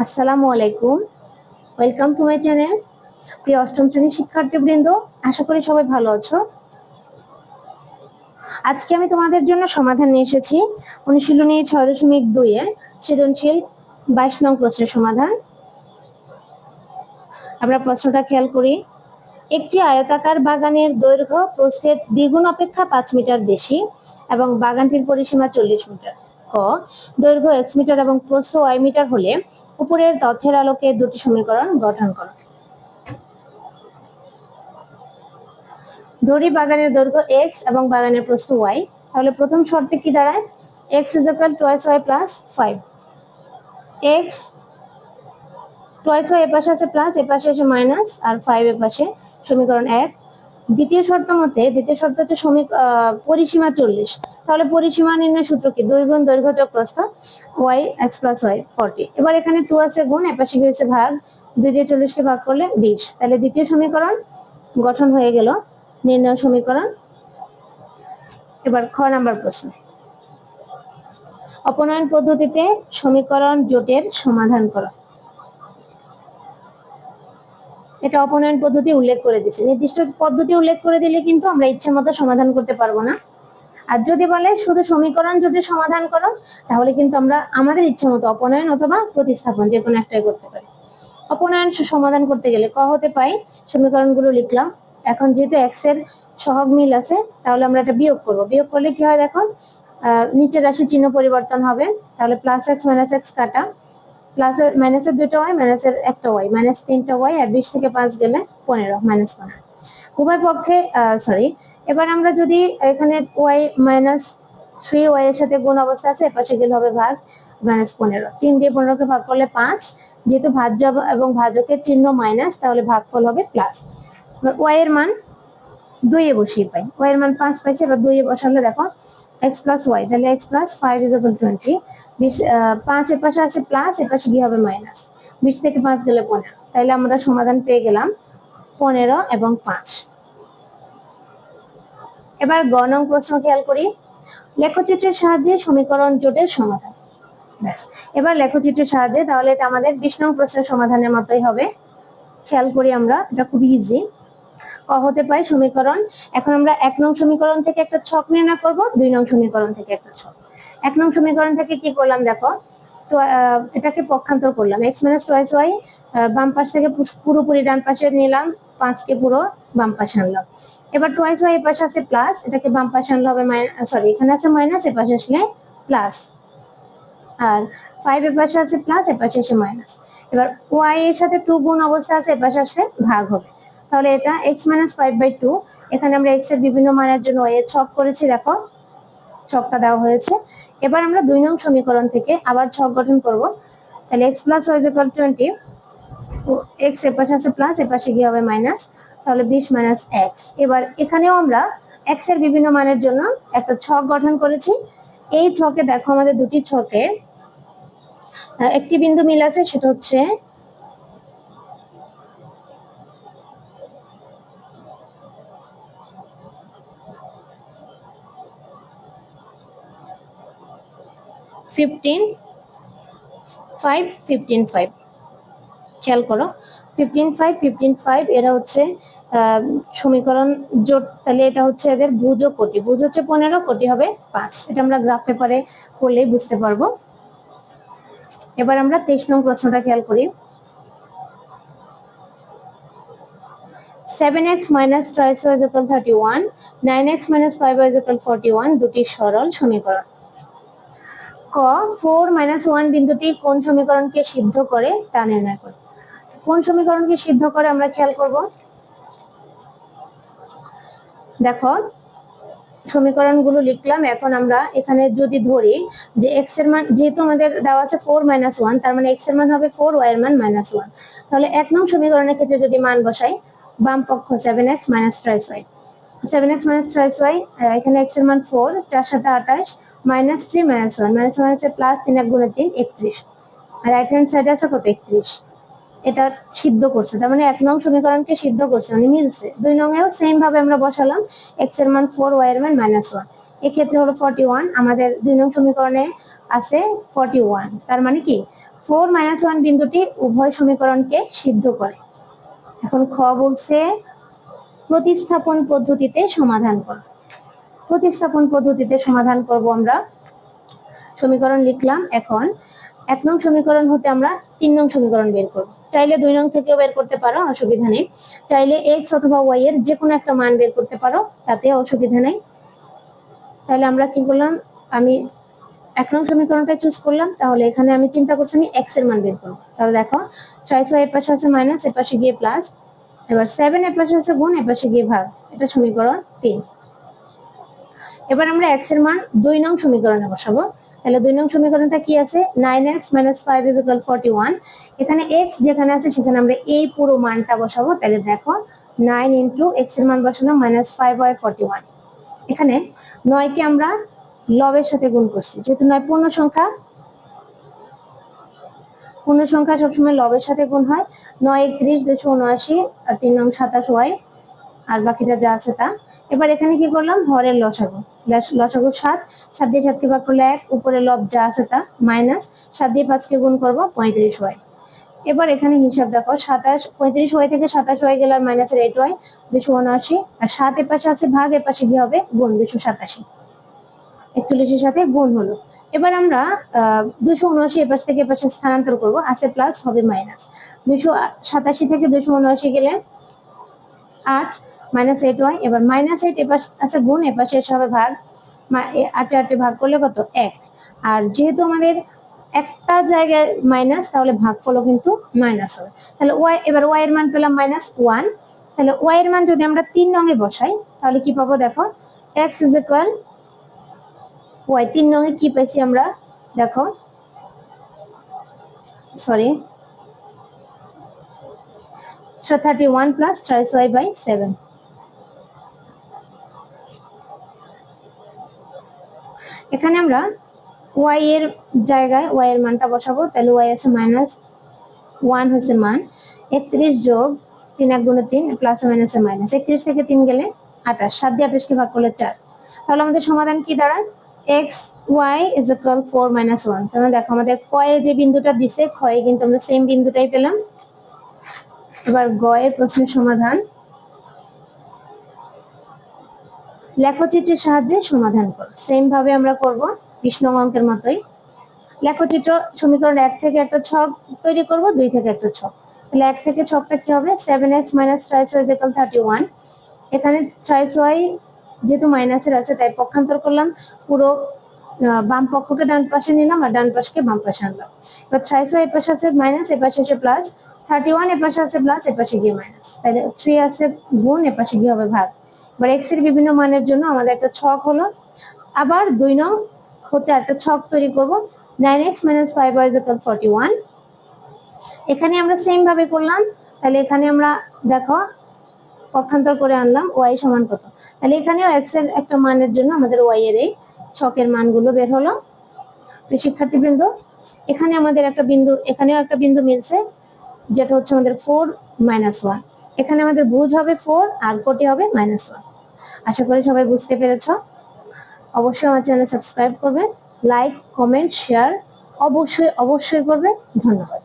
আসসালামু আলাইকুম। Welcome to my channel প্রিয় অষ্টম শ্রেণির শিক্ষার্থীবৃন্দ, আশা করি সবাই ভালো আছো। আজকে আমি তোমাদের জন্য সমাধান নিয়ে এসেছি অনুশীলনী ছয় দশমিক দুই এর সৃজনশীল বাইশ নং প্রশ্নের সমাধান। আমরা প্রশ্নটা খেয়াল করি। একটি আয়তাকার বাগানের দৈর্ঘ্য প্রস্থের দ্বিগুণ অপেক্ষা পাঁচ মিটার বেশি এবং বাগানটির পরিসীমা চল্লিশ মিটার। ক, দৈর্ঘ্য এক্স মিটার এবং প্রস্থ ওয়াই মিটার হলে উপরের তথ্যের আলোকে দুটি সমীকরণ গঠন করো। ধরি বাগানের দৈর্ঘ্য এক্স এবং বাগানের প্রস্থ ওয়াই তাহলে প্রথম শর্তে কি দাঁড়ায়? X is equal twice y plus five x twice y এপাশে আছে প্লাস এপাশে আছে মাইনাস আর ফাইভ এপাশে সমীকরণ এক। দ্বিতীয় শর্ত মতে, দ্বিতীয় শর্ত হচ্ছে সমী পরিসীমা চল্লিশ। তাহলে পরিসীমা নির্ণয় সূত্র কি? দুই গুণ দৈর্ঘ্য যোগ প্রস্থ y x plus y forty এবার এখানে টু আছে গুণ, এপাশে হয়েছে ভাগ? দুই দিয়ে চল্লিশকে ভাগ করলে বিশ। তাহলে দ্বিতীয় সমীকরণ গঠন হয়ে গেল নির্ণয় সমীকরণ। এবার খ নাম্বার প্রশ্ন। অপনয়ন পদ্ধতিতে সমীকরণ জোটের সমাধান করা। এটা অপনয়ন পদ্ধতি উল্লেখ করে দিছে নির্দিষ্ট পদ্ধতি উল্লেখ করে দিলে কিন্তু আমরা ইচ্ছে মতো সমাধান করতে পারব না। আর যদি বলে শুধু সমীকরণ জোটের সমাধান করো, তাহলে কিন্তু আমরা আমাদের ইচ্ছে মতো অপনয়ন অথবা প্রতিস্থাপন যে কোনো একটাই করতে পারি। অপনয়ন সমাধান করতে গেলে ক হতে পাই? সমীকরণগুলো লিখলাম। এখন যেহেতু এক্সের সহগ মিল আছে, তাহলে আমরা এটা বিয়োগ করব। বিয়োগ করলে কি হয় দেখো? নিচের রাশি চিহ্ন পরিবর্তন হবে। তাহলে প্লাস এক্স মাইনাস এক্স কাটা। প্লাস মাইনাসের দুটো ওয়াই, মাইনাসের একটা ওয়াই। মাইনাস তিনটা ওয়াই আর বিশ থেকে পাঁচ গেলে পনেরো, মাইনাস পনেরো। উভয় পক্ষে সরি এবার আমরা যদি এখানে ওয়াই মাইনাস থ্রি ওয়াই এর সাথে গুণ অবস্থা আছে এপাশে গেলে হবে ভাগ মাইনাস পনেরো। তিন দিয়ে পনেরোকে ভাগ করলে পাঁচ। যেহেতু ভাজ্য এবং ভাজকের চিহ্ন মাইনাস, তাহলে ভাগফল হবে প্লাস। ওয়াই এর মান দুইয়ে বসিয়ে পাই। ওয়াই এর মান পাঁচ পাইছে, এবার দুইয়ে বসালে দেখো এক্স প্লাস ওয়াই তাহলে x plus five is equal twenty বিশ পাঁচ এর পাশে আছে প্লাস এর পাশে কি হবে মাইনাস বিশ থেকে পাঁচ গেলে পনেরো। তাইলে আমরা সমাধান পেয়ে গেলাম পনেরো এবং পাঁচ। এবার গ নং প্রশ্ন খেয়াল করি। লেখচিত্রের সাহায্যে সমীকরণ জোটের সমাধান। ব্যাস। এবার লেখচিত্রের সাহায্যে, তাহলে এটা আমাদের বিশ নং প্রশ্নের সমাধানের মতোই হবে। খেয়াল করি আমরা, এটা খুব ইজি ক হতে পাই সমীকরণ। এখন আমরা এক নং সমীকরণ থেকে একটা ছক নির্ণয় করব, দুই নং সমীকরণ থেকে একটা ছক। এক নং সমীকরণ থেকে কি করলাম দেখো? এটাকে পক্ষান্তর করলাম। এক্স মাইনাস টোয়াইস ওয়াই বাম পাশ থেকে পুরোপুরি ডান পাশে নিলাম পাঁচকে পুরো বাম পাশে আনলাম। এবার টোয়াইস ওয়াই এ পাশে আছে প্লাস এটাকে বাম পাশে আনলে হবে সরি এখানে আছে মাইনাস এ পাশে আসলে প্লাস আর ফাইভ এর পাশে আছে প্লাস এ পাশে এসে মাইনাস এবার ওয়াই এর সাথে টু গুণ অবস্থা আছে, এ পাশে আসলে ভাগ হবে। তাহলে এটা x minus five by two এখানে আমরা এক্সের বিভিন্ন মানের জন্য এর ছক করেছি, দেখো। ছকটা দেওয়া হয়েছে। এবার আমরা দুই নং সমীকরণ থেকে আবার ছক গঠন করব। তাহলে x plus y equal twenty এক্সের পাশে আছে প্লাস এর পাশে কি হবে মাইনাস তাহলে বিশ মাইনাস এক্স এবার এখানেও আমরা এক্সের বিভিন্ন মানের জন্য একটা ছক গঠন করেছি। এই ছকে দেখো আমাদের দুটি ছকে একটি বিন্দু মিল আছে, সেটা হচ্ছে ফিফটিন ফাইভ ফিফটিন ফাইভ খেয়াল করো ফিফটিন ফাইভ ফিফটিন ফাইভ এরা হচ্ছে সমীকরণ জোট, তাহলে এটা হচ্ছে এদের ভুজ কোটি। ভুজ হচ্ছে পনেরো, কোটি হবে পাঁচ। এটা আমরা গ্রাফ পেপারে করলেই বুঝতে পারব। এবার আমরা তেইশ নং প্রশ্নটা খেয়াল করি। Seven x minus thrice y is thirty one nine x minus five y is forty one দুটি সরল সমীকরণ। ক, ফোর মাইনাস ওয়ান বিন্দুটি কোন সমীকরণকে সিদ্ধ করে তা নির্ণয় করে। কোন সমীকরণকে সিদ্ধ করে আমরা খেয়াল করব? দেখো, সমীকরণগুলো লিখলাম, এখন আমরা এখানে যদি ধরি যে এক্সের মান, যেহেতু আমাদের দেওয়া আছে ফোর মাইনাস ওয়ান তার মানে এক্সের মান হবে ফোর ওয়াই এর মান মাইনাস ওয়ান তাহলে এক নং সমীকরণের ক্ষেত্রে যদি মান বসাই, বাম পক্ষ seven x minus thrice y seven x minus thrice y এখানে এক্সের মান ফোর চার সাথে আঠাশ minus three minus one minus one আছে প্লাস তিন এক গুণে তিন, একত্রিশ। আর রাইট হ্যান্ড সাইডে আছে কত? একত্রিশ। এটা সিদ্ধ করছে, তার মানে এক নং সমীকরণকে সিদ্ধ করছে মানে মিলছে। দুই নং এও সেম ভাবে আমরা বসালাম এক্সের মান ফোর ওয়াই এর মান মাইনাস ওয়ান এক্ষেত্রে হলো ফর্টি ওয়ান আমাদের দুই নং সমীকরণে আছে ফর্টি ওয়ান তার মানে কি? ফোর মাইনাস ওয়ান বিন্দুটি উভয় সমীকরণকে সিদ্ধ করে। এখন খ বলছে প্রতিস্থাপন পদ্ধতিতে সমাধান কর। প্রতিস্থাপন পদ্ধতিতে সমাধান করব আমরা। সমীকরণ লিখলাম এখন। এক নং সমীকরণ হতে আমরা তিন নং সমীকরণ বের করব। চাইলে দুই নং থেকেও বের করতে পারো, অসুবিধা নেই। চাইলে এক্স অথবা ওয়াই এর যে কোনো একটা মান বের করতে পারো, তাতে অসুবিধা নেই। তাহলে আমরা কি করলাম? আমি এক নং সমীকরণটা চুজ করলাম, তাহলে এখানে আমি চিন্তা করছি আমি এক্সের মান বের করব। তাহলে দেখো ছয়শো এর পাশে আছে মাইনাস এর পাশে গিয়ে প্লাস এবার সেভেন এর পাশে আছে গুণ, এর পাশে গিয়ে ভাগ। এটা সমীকরণ তিন। এবার আমরা এক্সের মান দুই নং সমীকরণে বসাবো। তাহলে দুই নং সমীকরণটা কি আছে? Nine x minus five is equal forty one এখানে এক্স যেখানে আছে সেখানে আমরা এই পুরো মানটা বসাবো। তাহলে দেখো নাইন ইন্টু এক্সের মান বসানো minus five y forty one এখানে নয়কে আমরা লবের সাথে গুণ করছি। যেহেতু নয় পূর্ণ সংখ্যা পূর্ণ সংখ্যা সবসময় লবের সাথে গুণ হয়। নয় একত্রিশ, দুশো উনআশি, আর তিন নং সাতাশ ওয়াই। আর বাকিটা যা আছে তা। এবার এখানে কি করলাম? হরের লসাগু। লস- লসাগু সাত। সাত দিয়ে সাতকে ভাগ করলে এক। উপরে লব যা আছে তা, মাইনাস। সাত দিয়ে পাঁচকে গুণ করব পঁয়ত্রিশ ওয়াই। এবার এখানে হিসাব দেখো, সাতাশ, পঁয়ত্রিশ ওয়াই থেকে সাতাশ ওয়াই গেলে আর মাইনাসের এইট ওয়াই, দুশো উনআশি। আর সাত এপাশে আছে ভাগ, এপাশে পাশে কি হবে? গুণ, দুশো সাতাশি। একচল্লিশের সাথে গুণ হলো। এবার আমরা দুশো উনআশি এপাশ থেকে এপাশে স্থানান্তর করব, আছে প্লাস হবে মাইনাস দুশো সাতাশি থেকে দুশো উনআশি গেলে আট মাইনাস এইট ওয়াই এবার মাইনাস এইট এপাশ আছে গুণ এপাশে এসে হবে ভাগ আটে আটে ভাগ করলে কত? এক। আর যেহেতু আমাদের একটা জায়গায় মাইনাস তাহলে ভাগ ভাগফলও কিন্তু মাইনাস হবে। তাহলে ওয়াই এবার ওয়াই এর মান পেলাম মাইনাস ওয়ান তাহলে ওয়াই এর মান যদি আমরা তিন রঙে বসাই, তাহলে কি পাবো দেখো? এক্স ইজ ইকুয়াল ওয়াই তিন রঙে কি পাইছি আমরা? দেখো। Sorry thirty one plus thrice y by seven এখানে আমরা ওয়াই এর জায়গায় ওয়াই এর মানটা বসাবো, তাহলে ওয়াই আছে মাইনাস ওয়ান হচ্ছে মান। একত্রিশ যোগ তিন এক গুণে তিন প্লাস মাইনাসে মাইনাস একত্রিশ থেকে তিন গেলে আঠাশ, সাত দিয়ে আঠাশকে ভাগ করলে চার। তাহলে আমাদের সমাধান কি দাঁড়ায়? X y is equal four minus one তাহলে দেখো আমাদের কয়ে যে বিন্দুটা দিছে, ক্ষয়ে কিন্তু আমরা সেম বিন্দুটাই পেলাম। এবার গয়ের প্রশ্নের সমাধান। লেখচিত্রের সাহায্যে সমাধান করো। সেম ভাবে আমরা করব বিশ অঙ্কের মতোই। লেখচিত্র সমীকরণ এক থেকে একটা ছক তৈরি করব, দুই থেকে একটা ছক। তাহলে এক থেকে ছকটা কি হবে? Seven X minus thrice Y thirty one এখানে থ্রাইস ওয়াই যেহেতু মাইনাসের আছে, তাই পক্ষান্তর করলাম। পুরো বাম পক্ষকে ডান পাশে নিলাম আর ডান পাশকে বাম পাশে আনলাম। এবার থ্রাইস ওয়াই এর পাশে আছে মাইনাস এর পাশে আছে প্লাস থার্টি ওয়ানের পাশে আছে প্লাস এর পাশে গিয়ে মাইনাস তাহলে থ্রি আছে গুণ এর পাশে গিয়ে হবে ভাগ। এবার এক্সের বিভিন্ন মানের জন্য আমাদের একটা ছক হলো। আবার দুই নং হতে একটা ছক তৈরি করব। Nine x minus five y equal forty one এখানে আমরা সেম ভাবে করলাম। তাহলে এখানে আমরা দেখো পক্ষান্তর করে আনলাম ওয়াই সমান কত? তাহলে এখানেও এক্সের একটা মানের জন্য আমাদের ওয়াই এর এই ছকের মানগুলো বের হলো। প্রিয় শিক্ষার্থীবৃন্দ, এখানে আমাদের একটা বিন্দু, এখানেও একটা বিন্দু মিলছে, যেটা হচ্ছে আমাদের ফোর মাইনাস ওয়ান এখানে আমাদের ভুজ হবে ফোর আর কোটি হবে মাইনাস ওয়ান আশা করি সবাই বুঝতে পেরেছ। অবশ্যই আমার চ্যানেল সাবস্ক্রাইব করবে লাইক কমেন্ট শেয়ার অবশ্যই অবশ্যই করবে ধন্যবাদ।